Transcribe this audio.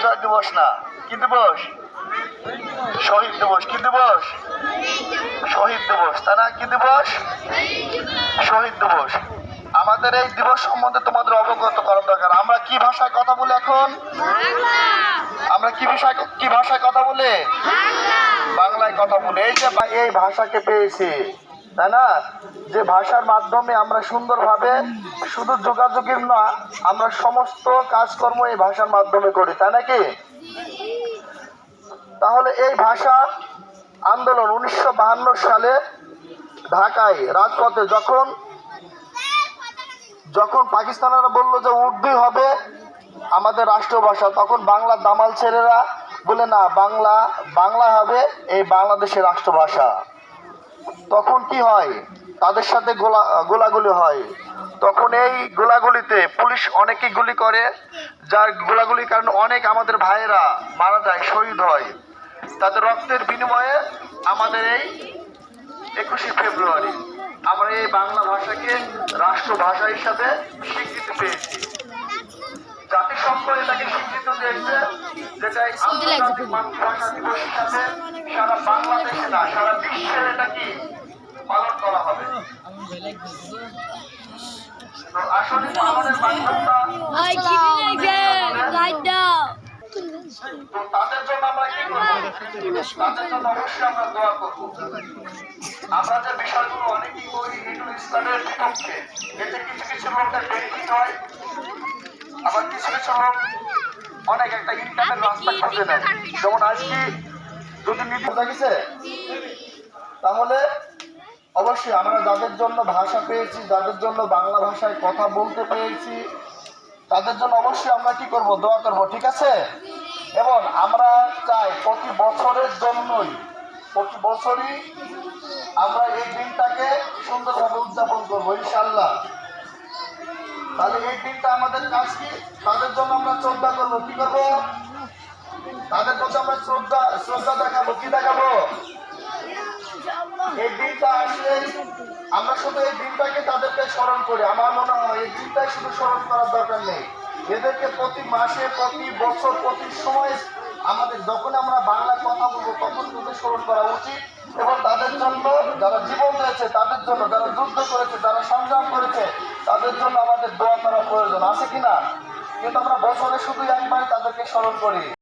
বিজয় দিবস না কি দিবস? শহীদ দিবস কি দিবস? শহীদ দিবস তা না? কি দিবস? শহীদ দিবস। আমাদের এই দিবস সম্বন্ধে তোমাদের অবগত করা দরকার। আমরা কি ভাষায় কথা বলি এখন? আমরা কি ভাষায় কি ভাষায় কথা বলি? বাংলায় কথা বলি। এই যে এই ভাষাকে পেয়েছি। তাই না, যে ভাষার মাধ্যমে আমরা সুন্দরভাবে শুধু যোগাযোগের না, আমরা সমস্ত কাজকর্ম এই ভাষার মাধ্যমে করি, তাই নাকি? তাহলে এই ভাষা আন্দোলন উনিশশো সালে ঢাকায় রাজপথে যখন যখন পাকিস্তানিরা বলল যে উর্দুই হবে আমাদের রাষ্ট্রীয় ভাষা, তখন বাংলার দামাল ছেলেরা বলে, না, বাংলা বাংলা হবে এই বাংলাদেশের রাষ্ট্রভাষা। তখন কি হয়? তাদের সাথে গোলা, গোলাগুলি হয়। তখন এই গোলাগুলিতে পুলিশ অনেকে গুলি করে, যার গোলাগুলির কারণে অনেক আমাদের ভাইয়েরা মারা যায়, শহীদ হয়। তাদের রক্তের বিনিময়ে আমাদের এই একুশে ফেব্রুয়ারি আমরা এই বাংলা ভাষাকে রাষ্ট্রভাষা হিসাবে স্বীকৃতি পেয়েছি। জাতিসংঘ এটাকে স্বীকৃতি দিয়েছে। যেটা এই আন্তর্জাতিক মাতৃভাষা দিবস হিসাবে সারা বাংলাদেশে না সারা বিশ্বের এটা কি? পালন করা হবে। তো আসলে আমাদের. তো তাদের জন্য আমরা কি করব? তাদের জন্য অবশ্যই আমরা দোয়া করব। আমরা যে বিষয়গুলো অনেকেই করি এগুলো ইসলামের বিপক্ষে এতে কিছু কিছু লোকের বেনিফিট হয় আবার কিছু কিছু লোক অনেক একটা ইনকামের রাস্তা খুঁজে নেয় যেমন আজকে যদি নীতি বোঝা গেছে। তাহলে অবশ্যই আমরা যাদের জন্য ভাষা পেয়েছি যাদের জন্য বাংলা ভাষায় কথা বলতে পেরেছি তাদের জন্য অবশ্যই আমরা কি করব? দোয়া করব ঠিক আছে? এবং আমরা চাই প্রতি বছরের জন্যই প্রতি বছরই আমরা এই দিনটাকে সুন্দরভাবে উদযাপন করব ইনশাল্লাহ তাহলে এই দিনটা আমাদের কাজ কি? তাদের জন্য আমরা শ্রদ্ধা করব। কি করব? তাদের প্রতি আমরা শ্রদ্ধা শ্রদ্ধা দেখাবো। কি দেখাবো? এই দিনটা আসলে আমরা শুধু এই দিনটাকে তাদেরকে স্মরণ করি। আমার মনে হয় এই দিনটাই শুধু স্মরণ করার দরকার নেই। এদেরকে প্রতি মাসে, প্রতি বছর, প্রতি সময় আমাদের, যখন আমরা বাংলা কথা বলব, তখন কিন্তু স্মরণ করা উচিত এবং তাদের যারা জীবন দিয়েছে তাদের জন্য, যারা যুদ্ধ করেছে, যারা সংগ্রাম করেছে, তাদের জন্য আমাদের দোয়া করা প্রয়োজন, আছে কিনা? কিন্তু আমরা বছরে শুধু একবার তাদেরকে স্মরণ করি।